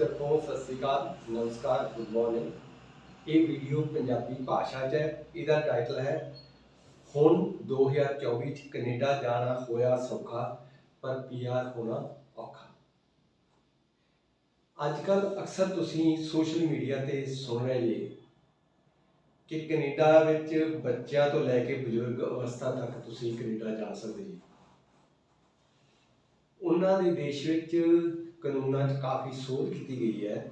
ਤਰਫੋਂ ਸਤਿ ਸ੍ਰੀ ਅਕਾਲ, ਨਮਸਕਾਰ ਗੁੱਡ ਮਾਰਨਿੰਗ ਇਹ ਵੀਡੀਓ ਪੰਜਾਬੀ ਭਾਸ਼ਾ 'ਚ ਹੈ, ਇਹਦਾ ਟਾਈਟਲ ਹੈ, ਹੁਣ 2024 'ਚ ਕੈਨੇਡਾ ਜਾਣਾ ਹੋਇਆ ਸੌਖਾ, ਪਰ ਪੀਆਰ ਹੋਣਾ ਔਖਾ। ਅੱਜ ਕੱਲ ਅਕਸਰ ਤੁਸੀਂ ਸੋਸ਼ਲ ਮੀਡੀਆ ਤੇ ਸੁਣ ਰਹੇ ਜੀ ਕਿ ਕੈਨੇਡਾ ਵਿੱਚ ਬੱਚਿਆਂ ਤੋਂ ਲੈ ਕੇ ਬਜ਼ੁਰਗ ਅਵਸਥਾ ਤੱਕ ਤੁਸੀਂ ਕੈਨੇਡਾ ਜਾ ਸਕਦੇ ਜੀ ਉਹਨਾਂ ਦੇ ਦੇਸ਼ ਵਿੱਚ ਕਾਨੂੰਨਾਂ 'ਚ ਕਾਫੀ ਸੋਧ ਕੀਤੀ ਗਈ ਹੈ।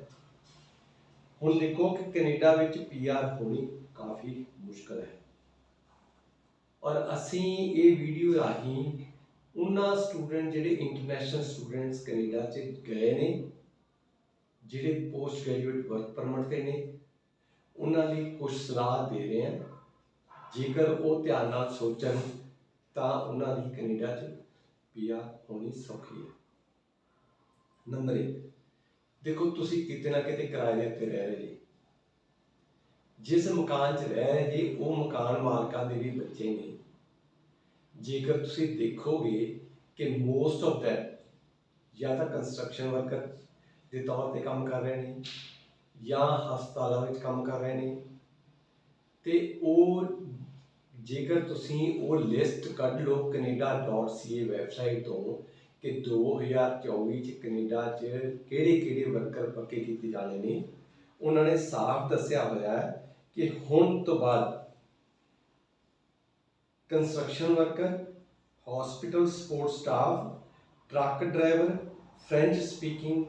ਹੁਣ ਦੇਖੋ ਕਿ ਕੈਨੇਡਾ ਵਿੱਚ ਪੀਆਰ ਹੋਣੀ ਕਾਫੀ ਮੁਸ਼ਕਲ ਹੈ। ਔਰ ਅਸੀਂ ਇਹ ਵੀਡੀਓ ਰਾਹੀਂ ਉਹਨਾਂ ਸਟੂਡੈਂਟ ਜਿਹੜੇ ਇੰਟਰਨੈਸ਼ਨਲ ਸਟੂਡੈਂਟਸ ਕੈਨੇਡਾ 'ਚ ਗਏ ਨੇ, ਜਿਹੜੇ ਪੋਸਟ ਗ੍ਰੈਜੂਏਟ ਵਰਕ ਪਰਮਿਟ ਤੇ ਨੇ, ਉਹਨਾਂ ਲਈ ਕੁਝ ਸਲਾਹ ਦੇ ਰਹੇ ਹਾਂ। ਜੇਕਰ ਉਹ ਧਿਆਨ ਨਾਲ ਸੋਚਣ ਤਾਂ ਉਹਨਾਂ ਦੀ ਕੈਨੇਡਾ 'ਚ ਪੀਆਰ ਹੋਣੀ ਸੌਖੀ ਹੈ। ਨੰਬਰ 1 ਦੇਖੋ ਤੁਸੀਂ ਕਿਤੇ ਨਾ ਕਿਤੇ ਕਿਰਾਏ ਦੇ ਉੱਤੇ ਰਹਿ ਰਹੇ ਜੀ। ਜਿਸ ਮਕਾਨ 'ਚ ਰਹਿ ਰਹੇ ਜੀ, ਉਹ ਮਕਾਨ ਮਾਲਕਾਂ ਦੇ ਵੀ ਬੱਚੇ ਨੇ। ਜੇਕਰ ਤੁਸੀਂ ਦੇਖੋਗੇ ਕਿ ਮੋਸਟ ਆਫ them ਜਾਂ ਤਾਂ ਕੰਸਟਰਕਸ਼ਨ ਵਰਕਰ ਦੇ ਤੌਰ ਤੇ ਕੰਮ ਕਰ ਰਹੇ ਨੇ, ਜਾਂ ਹਸਪਤਾਲਾਂ ਵਿੱਚ ਕੰਮ ਕਰ ਰਹੇ ਨੇ, ਤੇ ਉਹ ਜੇਕਰ ਤੁਸੀਂ ਉਹ ਲਿਸਟ ਕੱਢ ਲਓ canada.ca ਵੈਬਸਾਈਟ ਤੋਂ ਕਿ 2024 ਚ ਕੈਨੇਡਾ 'ਚ ਕਿਹੜੇ ਕਿਹੜੇ ਵਰਕਰ ਪੱਕੇ ਕੀਤੇ ਜਾਣੇ ਨੇ? ਉਹਨਾਂ ਨੇ ਸਾਫ਼ ਦੱਸਿਆ ਹੋਇਆ ਹੈ ਕਿ ਹੁਣ ਤੋਂ ਬਾਅਦ construction worker hospital support staff truck driver French speaking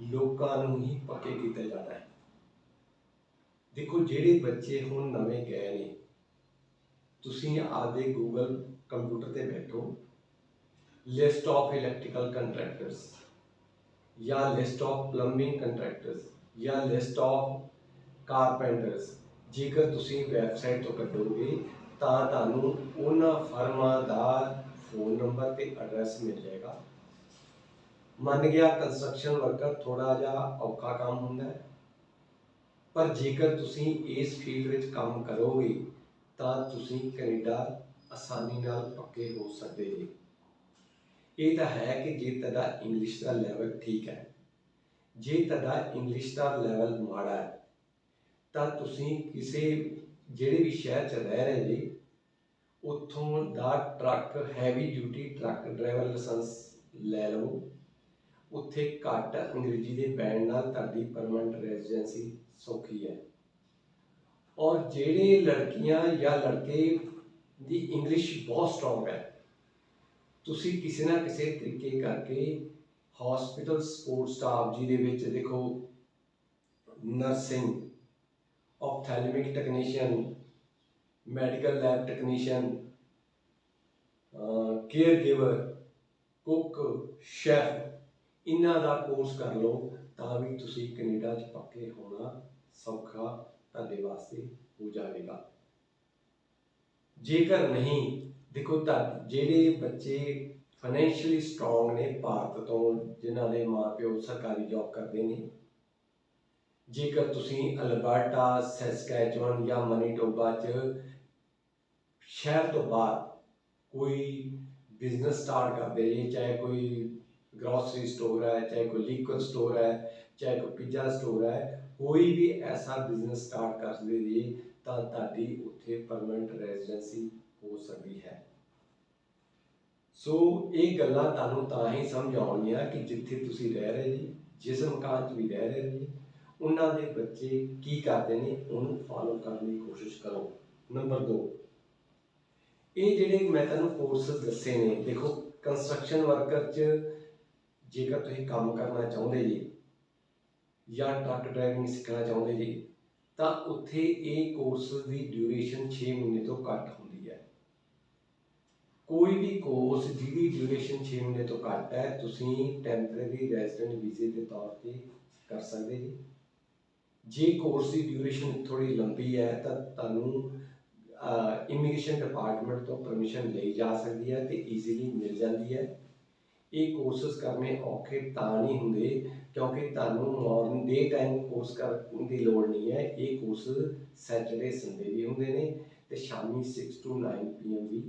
ਲੋਕਾਂ ਨੂੰ ਹੀ ਪੱਕੇ ਕੀਤਾ ਜਾਣਾ ਹੈ। ਦੇਖੋ, ਜਿਹੜੇ ਬੱਚੇ ਹੁਣ ਨਵੇਂ ਗਏ ਨੇ, ਤੁਸੀਂ ਆਦੇ ਗੂਗਲ ਕੰਪਿਊਟਰ ਤੇ ਬੈਠੋ। ਲਿਸਟ ਆਫ ਇਲੈਕਟ੍ਰੀਕਲ ਕੰਟਰੈਕਟਰਸ ਜਾਂ ਲਿਸਟ ਆਫ ਪਲੰਬਿੰਗ ਕੰਟਰੈਕਟਰਸ ਜਾਂ ਲਿਸਟ ਆਫ ਕਾਰਪੈਂਟਰਸ ਜੇਕਰ ਤੁਸੀਂ ਵੈਬਸਾਈਟ ਤੋਂ ਕੱਢੋਗੇ, ਤਾਂ ਤੁਹਾਨੂੰ ਉਹਨਾਂ ਫਰਮਾਂ ਦਾ ਫੋਨ ਨੰਬਰ ਤੇ ਐਡਰੈਸ ਮਿਲ ਜਾਏਗਾ। ਮੰਨ ਗਿਆ ਕੰਸਟਰਕਸ਼ਨ ਵਰਕਰ ਥੋੜਾ ਜਿਹਾ ਔਖਾ ਕੰਮ ਹੁੰਦਾ ਹੈ, ਪਰ ਜੇਕਰ ਤੁਸੀਂ ਇਸ ਫੀਲਡ ਵਿੱਚ ਕੰਮ ਕਰੋਗੇ, ਤਾਂ ਤੁਸੀਂ ਕੈਨੇਡਾ ਆਸਾਨੀ ਨਾਲ ਪੱਕੇ ਹੋ ਸਕਦੇ ਜੀ। ਇਹ ਤਾਂ ਹੈ ਕਿ ਜੇ ਤੁਹਾਡਾ ਇੰਗਲਿਸ਼ ਦਾ ਲੈਵਲ ਠੀਕ ਹੈ, ਜੇ ਤੁਹਾਡਾ ਇੰਗਲਿਸ਼ ਦਾ ਲੈਵਲ ਮਾੜਾ ਹੈ, ਤਾਂ ਤੁਸੀਂ ਕਿਸੇ, ਜਿਹੜੇ ਵੀ ਸ਼ਹਿਰ 'ਚ ਰਹਿ ਰਹੇ ਜੀ, ਉੱਥੋਂ ਦਾ truck heavy duty truck driver licence ਲੈ ਲਓ ਉੱਥੇ ਘੱਟ ਅੰਗਰੇਜ਼ੀ ਦੇ ਬੈਂਡ ਨਾਲ ਤੁਹਾਡੀ ਪਰਮਨੈਂਟ ਰੈਜ਼ੀਡੈਂਸੀ ਸੌਖੀ ਹੈ। ਔਰ ਜਿਹੜੇ ਲੜਕੀਆਂ ਜਾਂ ਲੜਕੇ ਦੀ ਇੰਗਲਿਸ਼ ਬਹੁਤ ਸਟਰੋਂਗ ਹੈ ਤੁਸੀਂ ਕਿਸੇ ਨਾ ਕਿਸੇ ਤਰੀਕੇ ਕਰਕੇ ਹਸਪੀਟਲ ਸਪੋਰਟ ਸਟਾਫ ਜਿਹਦੇ ਵਿੱਚ ਦੇਖੋ nursing ophthalmic technician medical lab technician caregiver cook chef ਇਹਨਾਂ ਦਾ ਕੋਰਸ ਕਰ ਲਓ ਤਾਂ ਵੀ ਤੁਸੀਂ ਕੈਨੇਡਾ 'ਚ ਪੱਕੇ ਹੋਣਾ ਸੌਖਾ ਤੁਹਾਡੇ ਵਾਸਤੇ ਹੋ ਜਾਵੇਗਾ। ਜੇਕਰ ਨਹੀਂ ਦੇਖੋ ਤਾਂ ਜਿਹੜੇ ਬੱਚੇ ਫਾਈਨੈਂਸ਼ੀਅਲੀ ਸਟਰੋਂਗ ਨੇ ਭਾਰਤ ਤੋਂ, ਜਿਨ੍ਹਾਂ ਦੇ ਮਾਪਿਓ ਸਰਕਾਰੀ ਜੌਬ ਕਰਦੇ ਨੇ, ਜੇਕਰ ਤੁਸੀਂ ਅਲਬਰਟਾ, ਸੈਸਕੈਚੁਅਨ ਜਾਂ ਮਨੀਟੋਬਾ 'ਚ ਸ਼ਹਿਰ ਤੋਂ ਬਾਹਰ ਕੋਈ ਬਿਜ਼ਨਸ ਸਟਾਰਟ ਕਰਦੇ ਜੀ ਚਾਹੇ ਕੋਈ ਗਰੋਸਰੀ ਸਟੋਰ ਹੈ, ਚਾਹੇ ਕੋਈ ਲੀਕਰ ਸਟੋਰ ਹੈ, ਚਾਹੇ ਕੋਈ ਪੀਜ਼ਾ ਸਟੋਰ ਹੈ, ਕੋਈ ਵੀ ਐਸਾ ਬਿਜ਼ਨਸ ਸਟਾਰਟ ਕਰਦੇ ਜੀ ਤਾਂ ਤੁਹਾਡੀ ਉੱਥੇ ਪਰਮਨੈਂਟ ਰੈਜ਼ੀਡੈਂਸੀ ਹੋ ਸਕਦੀ ਹੈ। ਸੋ ਇਹ ਗੱਲਾਂ ਤੁਹਾਨੂੰ ਤਾਂ ਹੀ ਸਮਝ ਆਉਣਗੀਆਂ ਕਿ ਜਿੱਥੇ ਤੁਸੀਂ ਰਹਿ ਰਹੇ ਜੀ, ਜਿਸ ਮਕਾਨ 'ਚ ਵੀ ਰਹਿ ਰਹੇ ਜੀ, ਉਹਨਾਂ ਦੇ ਬੱਚੇ ਕੀ ਕਰਦੇ ਨੇ, ਉਹਨੂੰ ਫਾਲੋ ਕਰਨ ਦੀ ਕੋਸ਼ਿਸ਼ ਕਰੋ। ਨੰਬਰ 2 ਇਹ ਜਿਹੜੇ ਮੈਂ ਤੁਹਾਨੂੰ ਕੋਰਸਸ ਦੱਸੇ ਨੇ, ਦੇਖੋ ਕੰਸਟਰਕਸ਼ਨ ਵਰਕਰ 'ਚ ਜੇਕਰ ਤੁਸੀਂ ਕੰਮ ਕਰਨਾ ਚਾਹੁੰਦੇ ਜੀ ਜਾਂ ਟਰੱਕ ਡਰਾਈਵਿੰਗ ਸਿੱਖਣਾ ਚਾਹੁੰਦੇ ਜੀ, ਤਾਂ ਉੱਥੇ ਇਹ ਕੋਰਸਸ ਦੀ ਡਿਊਰੇਸ਼ਨ 6 ਮਹੀਨੇ ਤੋਂ ਘੱਟ ਹੁੰਦੀ ਕੋਈ ਵੀ ਕੋਰਸ ਜਿਹਦੀ ਡਿਊਰੇਸ਼ਨ 6 ਮਹੀਨੇ ਤੋਂ ਘੱਟ ਹੈ, ਤੁਸੀਂ ਟੈਂਪਰੇਰੀ ਰੈਜ਼ੀਡੈਂਟ ਵੀਜ਼ੇ ਦੇ ਤੌਰ ਤੇ ਕਰ ਸਕਦੇ ਜੀ। ਜੇ ਕੋਰਸ ਦੀ ਡਿਊਰੇਸ਼ਨ ਥੋੜੀ ਲੰਬੀ ਹੈ, ਤਾਂ ਤੁਹਾਨੂੰ ਇਮੀਗ੍ਰੇਸ਼ਨ ਡਿਪਾਰਟਮੈਂਟ ਤੋਂ ਪਰਮਿਸ਼ਨ ਲਈ ਜਾ ਸਕਦੀ ਹੈ ਤੇ ਈਜ਼ੀਲੀ ਮਿਲ ਜਾਂਦੀ ਹੈ। ਇਹ ਕੋਰਸਸ ਕਰਨੇ ਔਖੇ ਤਾਂ ਨਹੀਂ ਹੁੰਦੇ, ਕਿਉਂਕਿ ਤੁਹਾਨੂੰ ਮਾਰਨਿੰਗ ਡੇ ਟਾਈਮ ਕੋਰਸ ਕਰਨ ਦੀ ਲੋੜ ਨਹੀਂ ਹੈ। ਇਹ ਕੋਰਸ ਸੈਟਰਡੇ ਸੰਡੇ ਵੀ ਹੁੰਦੇ ਨੇ ਤੇ ਸ਼ਾਮੀ 6 ਤੋਂ 9 ਪੀਐਮ ਵੀ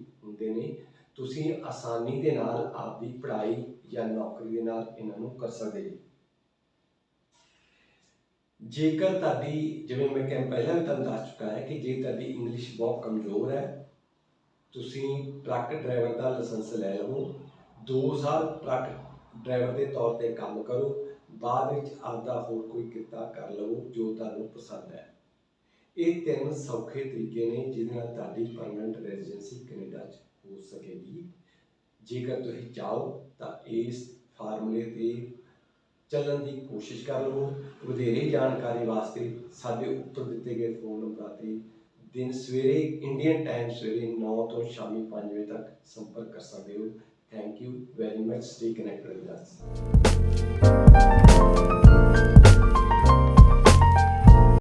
ਤੁਸੀਂ ਆਸਾਨੀ ਦੇ ਨਾਲ ਆਪਦੀ ਪੜ੍ਹਾਈ ਜਾਂ ਨੌਕਰੀ ਦੇ ਨਾਲ ਇਹਨਾਂ ਨੂੰ ਕਰ ਸਕਦੇ ਜੀ। ਜੇਕਰ ਤੁਹਾਡੀ, ਜਿਵੇਂ ਮੈਂ ਕਹਿ ਪਹਿਲਾਂ ਵੀ ਤੁਹਾਨੂੰ ਦੱਸ ਚੁੱਕਾ ਹੈ ਕਿ ਜੇ ਤੁਹਾਡੀ ਇੰਗਲਿਸ਼ ਬਹੁਤ ਕਮਜ਼ੋਰ ਹੈ, ਤੁਸੀਂ ਟਰੱਕ ਡਰਾਈਵਰ ਦਾ ਲਾਇਸੈਂਸ ਲੈ ਲਵੋ 2 ਸਾਲ ਟਰੱਕ ਡਰਾਈਵਰ ਦੇ ਤੌਰ ਤੇ ਕੰਮ ਕਰੋ, ਬਾਅਦ ਵਿੱਚ ਆਪਦਾ ਹੋਰ ਕੋਈ ਕਿੱਤਾ ਕਰ ਲਵੋ ਜੋ ਤੁਹਾਨੂੰ ਪਸੰਦ ਹੈ। ਇਹ ਤਿੰਨ ਸੌਖੇ ਤਰੀਕੇ ਨੇ ਜਿਹਦੇ ਨਾਲ ਤੁਹਾਡੀ ਪਰਮਨੈਂਟ ਰੈਜ਼ੀਡੈਂਸੀ ਕੈਨੇਡਾ 'ਚ ਹੋ ਸਕੇਗੀ। ਜੇਕਰ ਤੁਸੀਂ ਚਾਹੋ ਤਾਂ ਇਸ ਫਾਰਮੂਲੇ ਤੇ ਚੱਲਣ ਦੀ ਕੋਸ਼ਿਸ਼ ਕਰ ਲਵੋ। ਵਧੇਰੇ ਜਾਣਕਾਰੀ ਵਾਸਤੇ ਸਾਡੇ ਉੱਪਰ ਦਿੱਤੇ ਗਏ ਫੋਨ ਨੰਬਰਾਂ ਤੇ ਦਿਨ ਸਵੇਰੇ ਇੰਡੀਅਨ ਟਾਈਮ ਸਵੇਰੇ 9 ਤੋਂ ਸ਼ਾਮੀ 5 ਵਜੇ ਤੱਕ ਸੰਪਰਕ ਕਰ ਸਕਦੇ ਹੋ। Thank you very much stay connected with us